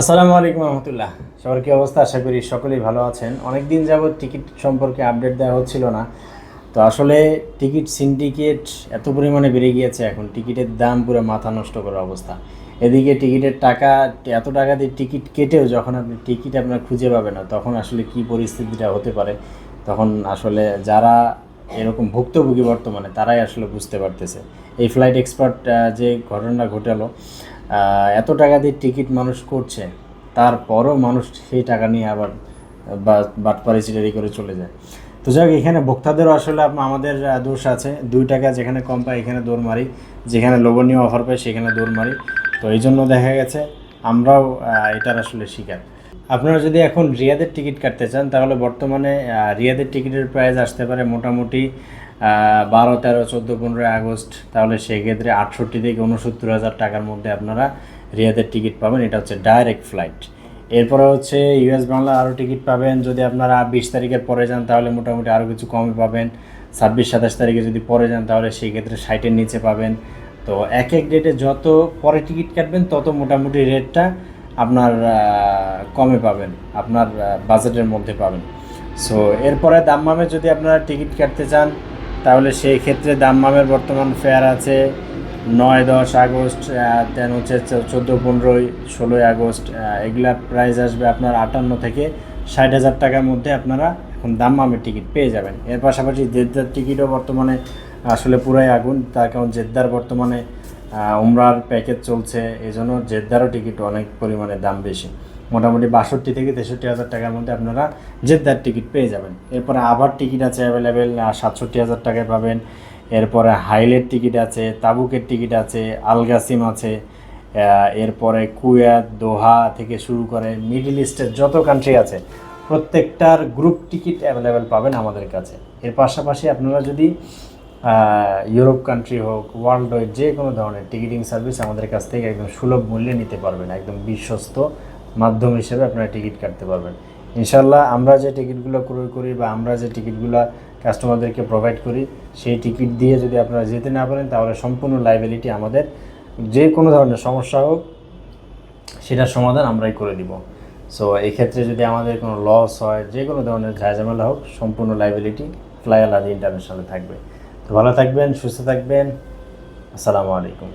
আসসালামু আলাইকুম রহমতুল্লাহ। সবার কি অবস্থা? আশা করি সকলেই ভালো আছেন। অনেক দিন যাবৎ টিকিট সম্পর্কে আপডেট দেওয়া হচ্ছিল না। তো আসলে টিকিট সিন্ডিকেট এত পরিমাণে বেড়ে গিয়েছে এখন। টিকিটের দাম পুরো মাথা নষ্ট করার অবস্থা। এদিকে টিকিটের টাকা, এত টাকা দিয়ে টিকিট কেটেও যখন আপনি টিকিট আপনার খুঁজে পাবেন না, তখন আসলে কি পরিস্থিতিটা হতে পারে? তখন আসলে যারা এরকম ভুক্তভোগী বর্তমানে, তারাই আসলে বুঝতে পারতেছে। এই ফ্লাইট এক্সপার্ট যে ঘটনা ঘটালো এত টাকা দিয়ে টিকিট মানুষ করছে, তারপরও মানুষ সেই টাকা নিয়ে আবার, বা- বাটপাড়ি চিটারি করে চলে যায়। তো যাক এখানে ভোক্তাদেরও আসলে আমাদের দোষ আছে। দুই টাকা যেখানে কম পাই এখানে দৌড় মারি। যেখানে লোভনীয় অফার পাই সেখানে দৌড় মারি। তো এই জন্য দেখা গেছে, আমরাও এটার আসলে শিকার। আপনারা যদি এখন রিয়াদের টিকিট কাটতে চান, তাহলে বর্তমানে রিয়াদের টিকিটের প্রাইস আসতে পারে মোটামুটি বারো, তেরো, চোদ্দ, পনেরোই আগস্ট, তাহলে সেক্ষেত্রে আটষট্টি থেকে উনসত্তর হাজার টাকার মধ্যে আপনারা রিয়াদের টিকিট পাবেন। এটা হচ্ছে ডাইরেক্ট ফ্লাইট এরপরে হচ্ছে ইউএস বাংলা আরও টিকিট পাবেন। যদি আপনারা বিশ তারিখের পরে যান, তাহলে মোটামুটি আরও কিছু কমে পাবেন। ছাব্বিশ, সাতাশ তারিখে যদি পরে যান, তাহলে সেই ক্ষেত্রে ষাটের নিচে পাবেন। তো এক এক ডেটে যত পরে টিকিট কাটবেন, তত মোটামুটি রেটটা আপনার কমে পাবেন। আপনার বাজেটের মধ্যে পাবেন। সো এরপরে দাম্মামে যদি আপনারা টিকিট কাটতে চান তাহলে সেই ক্ষেত্রে দাম্মামের বর্তমান ফেয়ার আছে নয় দশ আগস্ট দেন হচ্ছে চোদ্দ পনেরোই ষোলোই আগস্ট আহ, এগুলা প্রাইস আসবে আপনার আটান্ন থেকে ষাট হাজার টাকার মধ্যে আপনারা এখন দাম্মামের টিকিট পেয়ে যাবেন। এর পাশাপাশি জেদ্দার টিকিটও বর্তমানে আসলে পুরাই আগুন তার কারণ জেদ্দার বর্তমানে উমরার প্যাকেজ চলছে এই জন্য জেদ্দারও টিকিট অনেক পরিমাণে দাম বেশি। মোটামুটি বাষট্টি থেকে তেষট্টি হাজার টাকার মধ্যে আপনারা জেদ্দার টিকিট পেয়ে যাবেন। এরপরে আবার টিকিট আছে অ্যাভেলেবেল সাতষট্টি হাজার টাকায় পাবেন। এরপরে হাইলের টিকিট আছে, তাবুকের টিকিট আছে, আলগাসিম আছে এরপরে কুয়েত, দোহা থেকে শুরু করে মিডল ইস্টের যত কান্ট্রি আছে, প্রত্যেকটার গ্রুপ টিকিট অ্যাভেলেবেল পাবেন আমাদের কাছে। এর পাশাপাশি আপনারা যদি ইউরোপ কান্ট্রি হোক ওয়ার্ল্ড ওয়াইড যে কোনো ধরনের টিকিটিং সার্ভিস আমাদের কাছ থেকে একদম সুলভ মূল্যে নিতে পারবেন, একদম বিশ্বস্ত মাধ্যম হিসেবে আপনারা টিকিট কাটতে পারবেন। ইনশাল্লাহ আমরা যে টিকিটগুলো ক্রয় করি বা আমরা যে টিকিটগুলো কাস্টমারদেরকে প্রোভাইড করি, সেই টিকিট দিয়ে যদি আপনারা যেতে না পারেন, তাহলে সম্পূর্ণ লাইবিলিটি আমাদের। যে কোনো ধরনের সমস্যা হোক, সেটার সমাধান আমরাই করে দিব। সো এই ক্ষেত্রে যদি আমাদের কোনো লস হয়, যে কোনো ধরনের ঝামেলা হোক, সম্পূর্ণ লাইবিলিটি ফ্লাই আলাদি ইন্টারন্যাশনালে থাকবে। তো ভালো থাকবেন, সুস্থ থাকবেন। আসসালামু আলাইকুম।